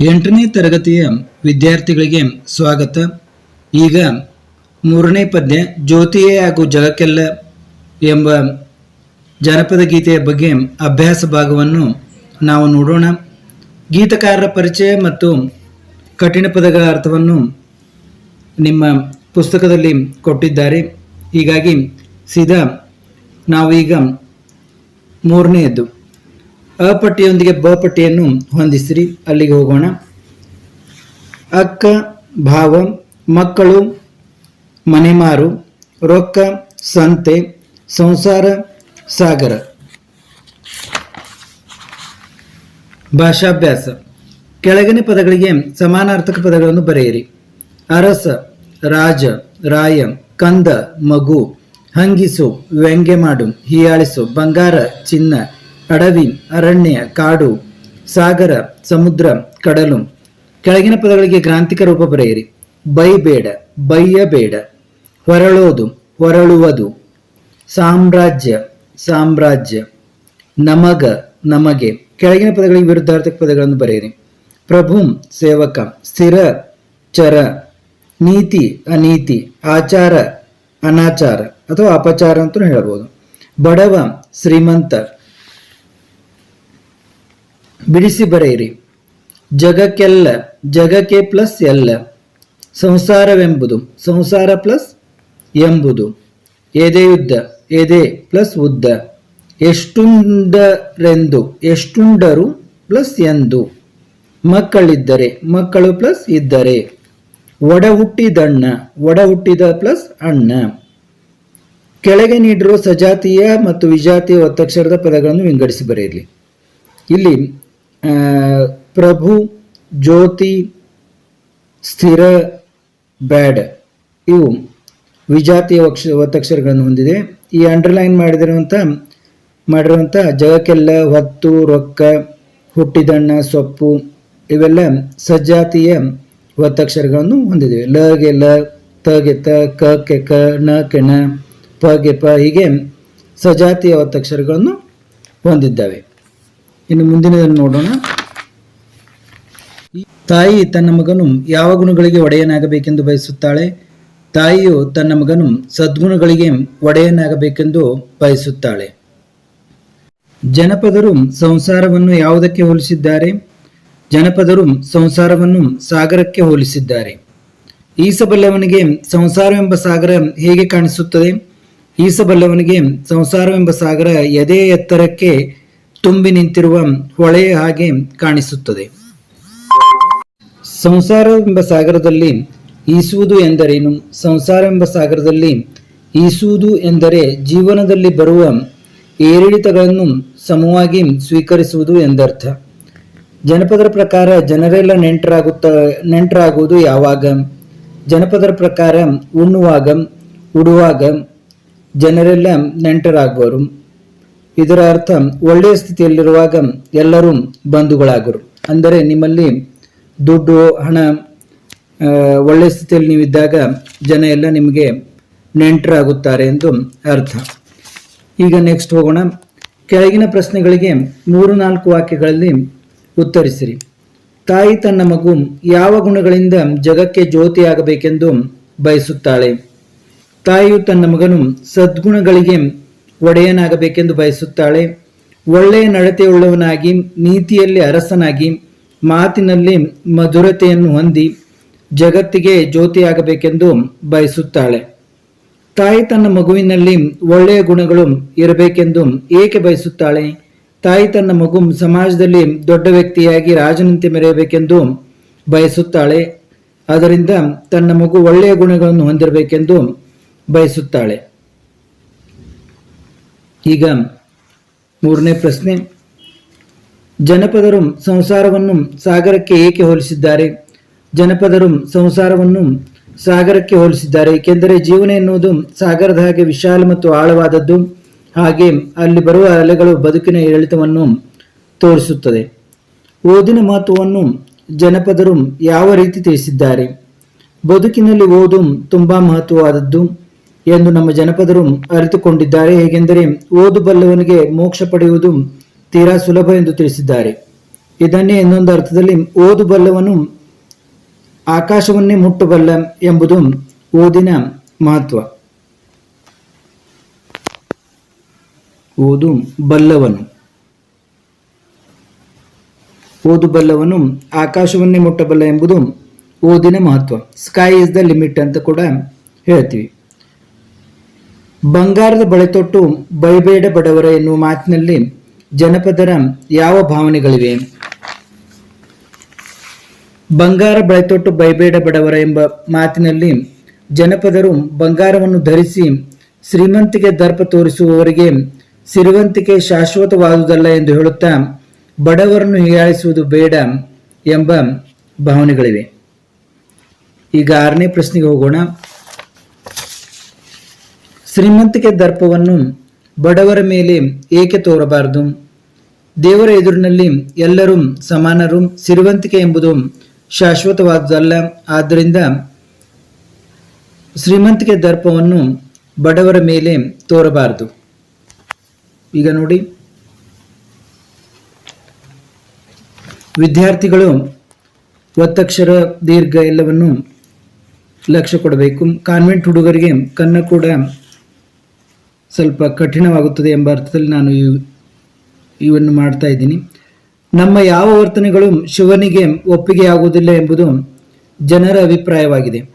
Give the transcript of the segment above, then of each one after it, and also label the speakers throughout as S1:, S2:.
S1: ಎಂಟನೇ ತರಗತಿಯ ವಿದ್ಯಾರ್ಥಿಗಳಿಗೆ ಸ್ವಾಗತ. ಈಗ ಮೂರನೇ ಪದ್ಯ, ಜ್ಯೋತಿಯೇ ಹಾಗೂ ಜಗಕ್ಕೆಲ್ಲ ಎಂಬ ಜನಪದ ಗೀತೆಯ ಬಗ್ಗೆ ಅಭ್ಯಾಸ ಭಾಗವನ್ನು ನಾವು ನೋಡೋಣ. ಗೀತಕಾರರ ಪರಿಚಯ ಮತ್ತು ಕಠಿಣ ಪದಗಳ ಅರ್ಥವನ್ನು ನಿಮ್ಮ ಪುಸ್ತಕದಲ್ಲಿ ಕೊಟ್ಟಿದ್ದಾರೆ. ಹೀಗಾಗಿ ಸೀದಾ ನಾವು ಈಗ ಮೂರನೆಯದ್ದು. ಅ ಪಟ್ಟಿಯೊಂದಿಗೆ ಬ ಪಟ್ಟಿಯನ್ನು ಹೊಂದಿಸಿರಿ. ಅಲ್ಲಿಗೆ ಹೋಗೋಣ. ಅಕ್ಕ, ಭಾವ, ಮಕ್ಕಳು, ಮನೆಮಾರು, ರೊಕ್ಕ, ಸಂತೆ, ಸಂಸಾರ, ಸಾಗರ. ಭಾಷಾಭ್ಯಾಸ. ಕೆಳಗಿನ ಪದಗಳಿಗೆ ಸಮಾನಾರ್ಥಕ ಪದಗಳನ್ನು ಬರೆಯಿರಿ. ಅರಸ, ರಾಜ, ರಾಯ, ಕಂದ, ಮಗು, ಹಂಗಿಸು ವ್ಯಂಗ್ಯ ಮಾಡು ಹೀಯಾಳಿಸು, ಬಂಗಾರ, ಚಿನ್ನ ಅಡವಿ ಅರಣ್ಯ, ಕಾಡು, ಸಾಗರ, ಸಮುದ್ರ, ಕಡಲು. ಕೆಳಗಿನ ಪದಗಳಿಗೆ ಗ್ರಾಂಥಿಕ ರೂಪ ಬರೆಯಿರಿ. ಬೈಬೇಡ, ಬೈಯಬೇಡ. ಹೊರಳೋದು, ಹೊರಳುವುದು. ಸಾಮ್ರಾಜ್ಯ ಸಾಮ್ರಾಜ್ಯ. ನಮಗ, ನಮಗೆ. ಕೆಳಗಿನ ಪದಗಳಿಗೆ ವಿರುದ್ಧಾರ್ಥಕ ಪದಗಳನ್ನು ಬರೆಯಿರಿ. ಪ್ರಭು, ಸೇವಕ, ಸ್ಥಿರ, ಚರ. ನೀತಿ, ಅನೀತಿ. ಆಚಾರ, ಅನಾಚಾರ. ಅಥವಾ ಅಪಚಾರ ಅಂತಲೂ ಹೇಳಬಹುದು. ಬಡವ, ಶ್ರೀಮಂತ. ಬಿಡಿಸಿ ಬರೆಯಿರಿ. ಜಗಕ್ಕೆಲ್ಲ, ಜಗಕ್ಕೆ ಪ್ಲಸ್ ಎಲ್ಲ. ಸಂಸಾರವೆಂಬುದು, ಸಂಸಾರ ಪ್ಲಸ್ ಎಂಬುದು. ಎದೆ ಯುದ್ಧ, ಎದೆ ಪ್ಲಸ್ ಉದ್ದ. ಎಷ್ಟುಂಡರೆಂದು ಎಷ್ಟುಂಡರು ಪ್ಲಸ್ ಎಂದು. ಮಕ್ಕಳಿದ್ದರೆ ಮಕ್ಕಳು ಪ್ಲಸ್ ಇದ್ದರೆ. ಒಡ ಹುಟ್ಟಿದಣ್ಣ ಒಡ ಹುಟ್ಟಿದ ಪ್ಲಸ್ ಅಣ್ಣ. ಕೆಳಗೆ ನೀಡಿರುವ ಸಜಾತಿಯ ಮತ್ತು ವಿಜಾತಿಯ ಒತ್ತಕ್ಷರದ ಪದಗಳನ್ನು ವಿಂಗಡಿಸಿ ಬರೆಯಲಿ ಇಲ್ಲಿ ಪ್ರಭು, ಜ್ಯೋತಿ, ಸ್ಥಿರ, ಬ್ಯಾಡ್ ಇವು ವಿಜಾತಿಯ ಅಕ್ಷ ಒತ್ತಕ್ಷರಗಳನ್ನು ಹೊಂದಿದೆ. ಈ ಅಂಡರ್ಲೈನ್ ಮಾಡಿದಿರುವಂಥ ಮಾಡಿರುವಂಥ ಜಗಕ್ಕೆಲ್ಲ ಹೊತ್ತು, ರೊಕ್ಕ, ಹುಟ್ಟಿದಣ್ಣ, ಸೊಪ್ಪು ಇವೆಲ್ಲ ಸಜ್ಜಾತಿಯ ಒತ್ತಕ್ಷರಗಳನ್ನು ಹೊಂದಿದೆ. ಲಗೆ ಲ ತಗೆ ತ, ಕ ಕೆ ಕ ನ ಕೆ ನ ಪ ಗೆ ಪ ಹೀಗೆ ಸಜಾತಿಯ ಒತ್ತಕ್ಷರಗಳನ್ನು ಹೊಂದಿದ್ದಾವೆ. ಇನ್ನು ಮುಂದಿನದನ್ನು ನೋಡೋಣ. ತಾಯಿ ತನ್ನ ಮಗನು ಯಾವ ಗುಣಗಳಿಗೆ ಒಡೆಯನಾಗಬೇಕೆಂದು ಬಯಸುತ್ತಾಳೆ? ತಾಯಿಯು ತನ್ನ ಮಗನು ಸದ್ಗುಣಗಳಿಗೆ ಒಡೆಯನಾಗಬೇಕೆಂದು ಬಯಸುತ್ತಾಳೆ. ಜನಪದರು ಸಂಸಾರವನ್ನು ಯಾವುದಕ್ಕೆ ಹೋಲಿಸಿದ್ದಾರೆ? ಜನಪದರು ಸಂಸಾರವನ್ನು ಸಾಗರಕ್ಕೆ ಹೋಲಿಸಿದ್ದಾರೆ. ಈಸಬಲ್ಲವನಿಗೆ ಸಂಸಾರವೆಂಬ ಸಾಗರ ಹೇಗೆ ಕಾಣಿಸುತ್ತದೆ? ಈಸಬಲ್ಲವನಿಗೆ ಸಂಸಾರವೆಂಬ ಸಾಗರ ಎದೆ ಎತ್ತರಕ್ಕೆ ತುಂಬಿ ನಿಂತಿರುವ ಹೊಳೆಯ ಹಾಗೆ ಕಾಣಿಸುತ್ತದೆ. ಸಂಸಾರವೆಂಬ ಸಾಗರದಲ್ಲಿ ಈಸುವುದು ಎಂದರೇನು? ಸಂಸಾರವೆಂಬ ಸಾಗರದಲ್ಲಿ ಈಸುವುದು ಎಂದರೆ ಜೀವನದಲ್ಲಿ ಬರುವ ಏರಿಳಿತಗಳನ್ನು ಸಮವಾಗಿ ಸ್ವೀಕರಿಸುವುದು ಎಂದರ್ಥ. ಜನಪದರ ಪ್ರಕಾರ ಜನರೆಲ್ಲ ನೆಂಟರಾಗುತ್ತ, ನೆಂಟರಾಗುವುದು ಯಾವಾಗ? ಜನಪದರ ಪ್ರಕಾರ ಉಣ್ಣುವಾಗ, ಉಡುವಾಗ ಜನರೆಲ್ಲ ನೆಂಟರಾಗುವರು. ಇದರ ಅರ್ಥ ಒಳ್ಳೆಯ ಸ್ಥಿತಿಯಲ್ಲಿರುವಾಗ ಎಲ್ಲರೂ ಬಂಧುಗಳಾಗರು. ಅಂದರೆ ನಿಮ್ಮಲ್ಲಿ ದುಡ್ಡು, ಹಣ ಒಳ್ಳೆಯ ಸ್ಥಿತಿಯಲ್ಲಿ ನೀವಿದ್ದಾಗ ಜನ ಎಲ್ಲ ನಿಮಗೆ ನೆಂಟರಾಗುತ್ತಾರೆ ಎಂದು ಅರ್ಥ. ಈಗ ನೆಕ್ಸ್ಟ್ ಹೋಗೋಣ. ಕೆಳಗಿನ ಪ್ರಶ್ನೆಗಳಿಗೆ ಮೂರು ನಾಲ್ಕು ವಾಕ್ಯಗಳಲ್ಲಿ ಉತ್ತರಿಸಿರಿ. ತಾಯಿ ತನ್ನ ಮಗು ಯಾವ ಗುಣಗಳಿಂದ ಜಗಕ್ಕೆ ಜ್ಯೋತಿಯಾಗಬೇಕೆಂದು ಬಯಸುತ್ತಾಳೆ? ತಾಯಿಯು ತನ್ನ ಮಗನು ಸದ್ಗುಣಗಳಿಗೆ ಒಡೆಯನಾಗಬೇಕೆಂದು ಬಯಸುತ್ತಾಳೆ. ಒಳ್ಳೆಯ ನಡತೆಯುಳ್ಳವನಾಗಿ, ನೀತಿಯಲ್ಲಿ ಅರಸನಾಗಿ, ಮಾತಿನಲ್ಲಿ ಮಧುರತೆಯನ್ನು ಹೊಂದಿ, ಜಗತ್ತಿಗೆ ಜ್ಯೋತಿಯಾಗಬೇಕೆಂದು ಬಯಸುತ್ತಾಳೆ. ತಾಯಿ ತನ್ನ ಮಗುವಿನಲ್ಲಿ ಒಳ್ಳೆಯ ಗುಣಗಳು ಇರಬೇಕೆಂದು ಏಕೆ ಬಯಸುತ್ತಾಳೆ? ತಾಯಿ ತನ್ನ ಮಗು ಸಮಾಜದಲ್ಲಿ ದೊಡ್ಡ ವ್ಯಕ್ತಿಯಾಗಿ ರಾಜನಂತೆ ಮೆರೆಯಬೇಕೆಂದು ಬಯಸುತ್ತಾಳೆ. ಅದರಿಂದ ತನ್ನ ಮಗು ಒಳ್ಳೆಯ ಗುಣಗಳನ್ನು ಹೊಂದಿರಬೇಕೆಂದು ಬಯಸುತ್ತಾಳೆ. ಈಗ ಮೂರನೇ ಪ್ರಶ್ನೆ. ಜನಪದರು ಸಂಸಾರವನ್ನು ಸಾಗರಕ್ಕೆ ಏಕೆ ಹೋಲಿಸಿದ್ದಾರೆ? ಜನಪದರು ಸಂಸಾರವನ್ನು ಸಾಗರಕ್ಕೆ ಹೋಲಿಸಿದ್ದಾರೆ ಏಕೆಂದರೆ ಜೀವನ ಎನ್ನುವುದು ಸಾಗರದ ಹಾಗೆ ವಿಶಾಲ ಮತ್ತು ಆಳವಾದದ್ದು. ಹಾಗೆ ಅಲ್ಲಿ ಬರುವ ಅಲೆಗಳು ಬದುಕಿನ ಏರಿಳಿತವನ್ನು ತೋರಿಸುತ್ತದೆ. ಓದಿನ ಮಹತ್ವವನ್ನು ಜನಪದರು ಯಾವ ರೀತಿ ತಿಳಿಸಿದ್ದಾರೆ? ಬದುಕಿನಲ್ಲಿ ಓದು ತುಂಬಾ ಮಹತ್ವವಾದದ್ದು. ಎಂದು ನಮ್ಮ ಜನಪದರು ಅರಿತುಕೊಂಡಿದ್ದಾರೆ. ಹೇಗೆಂದರೆ ಓದು ಬಲ್ಲವನಿಗೆ ಮೋಕ್ಷ ಪಡೆಯುವುದು ತೀರಾ ಸುಲಭ ಎಂದು ತಿಳಿಸಿದ್ದಾರೆ. ಇದನ್ನೇ ಇನ್ನೊಂದು ಅರ್ಥದಲ್ಲಿ ಓದುಬಲ್ಲವನು ಆಕಾಶವನ್ನೇ ಮುಟ್ಟಬಲ್ಲ ಎಂಬುದು ಓದಿನ ಮಹತ್ವ. ಓದು ಬಲ್ಲವನು ಓದುಬಲ್ಲವನು ಆಕಾಶವನ್ನೇ ಮುಟ್ಟಬಲ್ಲ ಎಂಬುದು ಓದಿನ ಮಹತ್ವ. ಸ್ಕೈ ಇಸ್ ದ ಲಿಮಿಟ್ ಅಂತ ಕೂಡ ಹೇಳ್ತೀವಿ. ಬಂಗಾರದ ಬಳೆತೊಟ್ಟು ಬೈಬೇಡ ಬಡವರ ಎನ್ನುವ ಮಾತಿನಲ್ಲಿ ಜನಪದರ ಯಾವ ಭಾವನೆಗಳಿವೆ? ಬಂಗಾರ ಬಳೆತೊಟ್ಟು ಬೈಬೇಡ ಬಡವರ ಎಂಬ ಮಾತಿನಲ್ಲಿ ಜನಪದರು ಬಂಗಾರವನ್ನು ಧರಿಸಿ ಶ್ರೀಮಂತಿಕೆ ದರ್ಪ ತೋರಿಸುವವರಿಗೆ ಸಿರಿವಂತಿಕೆ ಶಾಶ್ವತವಾದುದಲ್ಲ ಎಂದು ಹೇಳುತ್ತಾ ಬಡವರನ್ನು ಹೀಯಾಳಿಸುವುದು ಬೇಡ ಎಂಬ ಭಾವನೆಗಳಿವೆ. ಈಗ ಆರನೇ ಪ್ರಶ್ನೆಗೆ ಹೋಗೋಣ. ಶ್ರೀಮಂತಿಕೆ ದರ್ಪವನ್ನು ಬಡವರ ಮೇಲೆ ಏಕೆ ತೋರಬಾರದು? ದೇವರ ಎದುರಿನಲ್ಲಿ ಎಲ್ಲರೂ ಸಮಾನರು, ಸಿರಿವಂತಿಕೆ ಎಂಬುದು ಶಾಶ್ವತವಾದುದಲ್ಲ. ಆದ್ದರಿಂದ ಶ್ರೀಮಂತಿಕೆ ದರ್ಪವನ್ನು ಬಡವರ ಮೇಲೆ ತೋರಬಾರದು. ಈಗ ನೋಡಿ. ವಿದ್ಯಾರ್ಥಿಗಳು ಒತ್ತಕ್ಷರ ದೀರ್ಘ ಎಲ್ಲವನ್ನು ಲಕ್ಷ್ಯ ಕೊಡಬೇಕು. ಕಾನ್ವೆಂಟ್ ಹುಡುಗರಿಗೆ ಕನ್ನ ಕೂಡ ಸ್ವಲ್ಪ ಕಠಿಣವಾಗುತ್ತದೆ ಎಂಬ ಅರ್ಥದಲ್ಲಿ ನಾನು ಇವ್- ಇವನ್ನು ಮಾಡ್ತಾ ಇದ್ದೀನಿ. ನಮ್ಮ ಯಾವ ವರ್ತನೆಗಳು ಶಿವನಿಗೆ ಒಪ್ಪಿಗೆ ಆಗುವುದಿಲ್ಲ ಎಂಬುದು ಜನರ ಅಭಿಪ್ರಾಯವಾಗಿದೆ.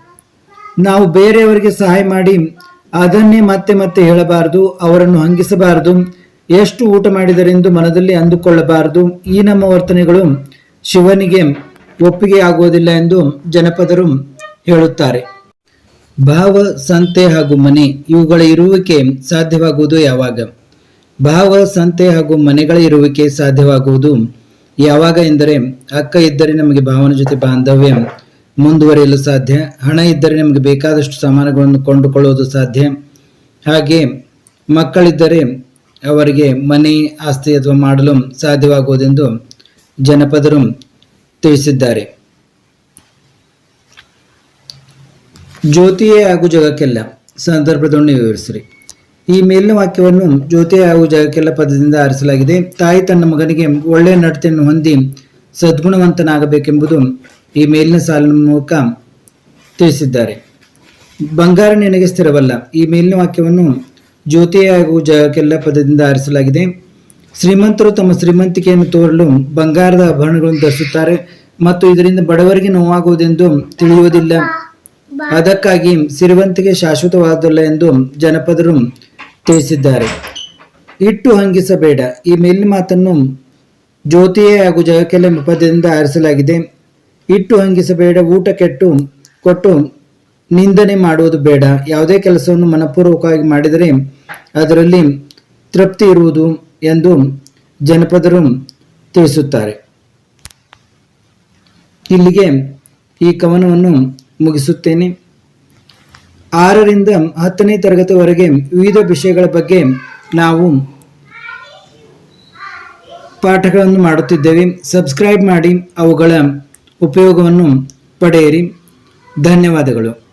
S1: ನಾವು ಬೇರೆಯವರಿಗೆ ಸಹಾಯ ಮಾಡಿ ಅದನ್ನೇ ಮತ್ತೆ ಮತ್ತೆ ಹೇಳಬಾರದು, ಅವರನ್ನು ಹಂಗಿಸಬಾರದು, ಎಷ್ಟು ಊಟ ಮಾಡಿದರೆಂದು ಮನದಲ್ಲಿ ಅಂದುಕೊಳ್ಳಬಾರದು, ಈ ನಮ್ಮ ವರ್ತನೆಗಳು ಶಿವನಿಗೆ ಒಪ್ಪಿಗೆ ಆಗುವುದಿಲ್ಲ ಎಂದು ಜನಪದರು ಹೇಳುತ್ತಾರೆ. ಭಾವ ಸಂತೆ ಹಾಗೂ ಮನೆ ಇವುಗಳ ಇರುವಿಕೆ ಸಾಧ್ಯವಾಗುವುದು ಯಾವಾಗ? ಭಾವ ಸಂತೆ ಹಾಗೂ ಮನೆಗಳ ಇರುವಿಕೆ ಸಾಧ್ಯವಾಗುವುದು ಯಾವಾಗ ಎಂದರೆ, ಅಕ್ಕ ಇದ್ದರೆ ನಮಗೆ ಭಾವನ ಜೊತೆ ಬಾಂಧವ್ಯ ಮುಂದುವರಿಯಲು ಸಾಧ್ಯ, ಹಣ ಇದ್ದರೆ ನಮಗೆ ಬೇಕಾದಷ್ಟು ಸಾಮಾನುಗಳನ್ನು ಕೊಂಡುಕೊಳ್ಳುವುದು ಸಾಧ್ಯ, ಹಾಗೆ ಮಕ್ಕಳಿದ್ದರೆ ಅವರಿಗೆ ಮನೆ, ಆಸ್ತಿ ಅಥವಾ ಮಾಡಲು ಸಾಧ್ಯವಾಗುವುದೆಂದು ಜನಪದರು ತಿಳಿಸಿದ್ದಾರೆ. ಜ್ಯೋತಿಯೇ ಹಾಗೂ ಜಗಕ್ಕೆಲ್ಲ. ಸಂದರ್ಭದೊಂದು ವಿವರಿಸಿರಿ. ಈ ಮೇಲಿನ ವಾಕ್ಯವನ್ನು ಜ್ಯೋತಿಯೇ ಹಾಗೂ ಜಗಕ್ಕೆಲ್ಲ ಪದದಿಂದ ಆರಿಸಲಾಗಿದೆ. ತಾಯಿ ತನ್ನ ಮಗನಿಗೆ ಒಳ್ಳೆಯ ನಡತೆಯನ್ನು ಹೊಂದಿ ಸದ್ಗುಣವಂತನಾಗಬೇಕೆಂಬುದು ಈ ಮೇಲಿನ ಸಾಲಿನ ಮೂಲಕ ತಿಳಿಸಿದ್ದಾರೆ. ಬಂಗಾರ ನಿನಗೆ ಸ್ಥಿರವಲ್ಲ. ಈ ಮೇಲಿನ ವಾಕ್ಯವನ್ನು ಜ್ಯೋತಿಯೇ ಹಾಗೂ ಜಗಕ್ಕೆಲ್ಲ ಪದದಿಂದ ಆರಿಸಲಾಗಿದೆ. ಶ್ರೀಮಂತರು ತಮ್ಮ ಶ್ರೀಮಂತಿಕೆಯನ್ನು ತೋರಲು ಬಂಗಾರದ ಆಭರಣಗಳನ್ನು ಧರಿಸುತ್ತಾರೆ ಮತ್ತು ಇದರಿಂದ ಬಡವರಿಗೆ ನೋವಾಗುವುದೆಂದು ತಿಳಿಯುವುದಿಲ್ಲ. ಅದಕ್ಕಾಗಿ ಸಿರಿವಂತಿಗೆ ಶಾಶ್ವತವಾದಲ್ಲ ಎಂದು ಜನಪದರು ತಿಳಿಸಿದ್ದಾರೆ. ಇಟ್ಟು ಹಂಗಿಸಬೇಡ. ಈ ಮೇಲಿನ ಮಾತನ್ನು ಜ್ಯೋತಿಯೇ ಹಾಗೂ ಜಗಕ್ಕೆಲ್ಲ ಎಂಬ ಪದದಿಂದ ಆರಿಸಲಾಗಿದೆ. ಇಟ್ಟು ಹಂಗಿಸಬೇಡ, ಊಟ ಕೆಟ್ಟು ಕೊಟ್ಟು ನಿಂದನೆ ಮಾಡುವುದು ಬೇಡ. ಯಾವುದೇ ಕೆಲಸವನ್ನು ಮನಪೂರ್ವಕವಾಗಿ ಮಾಡಿದರೆ ಅದರಲ್ಲಿ ತೃಪ್ತಿ ಇರುವುದು ಎಂದು ಜನಪದರು ತಿಳಿಸುತ್ತಾರೆ. ಇಲ್ಲಿಗೆ ಈ ಕವನವನ್ನು ಮುಗಿಸುತ್ತೇನೆ. ಆರರಿಂದ ಹತ್ತನೇ ತರಗತಿವರೆಗೆ ವಿವಿಧ ವಿಷಯಗಳ ಬಗ್ಗೆ ನಾವು ಪಾಠಗಳನ್ನು ಮಾಡುತ್ತಿದ್ದೇವೆ. ಸಬ್ಸ್ಕ್ರೈಬ್ ಮಾಡಿ ಅವುಗಳ ಉಪಯೋಗವನ್ನು ಪಡೆಯಿರಿ. ಧನ್ಯವಾದಗಳು.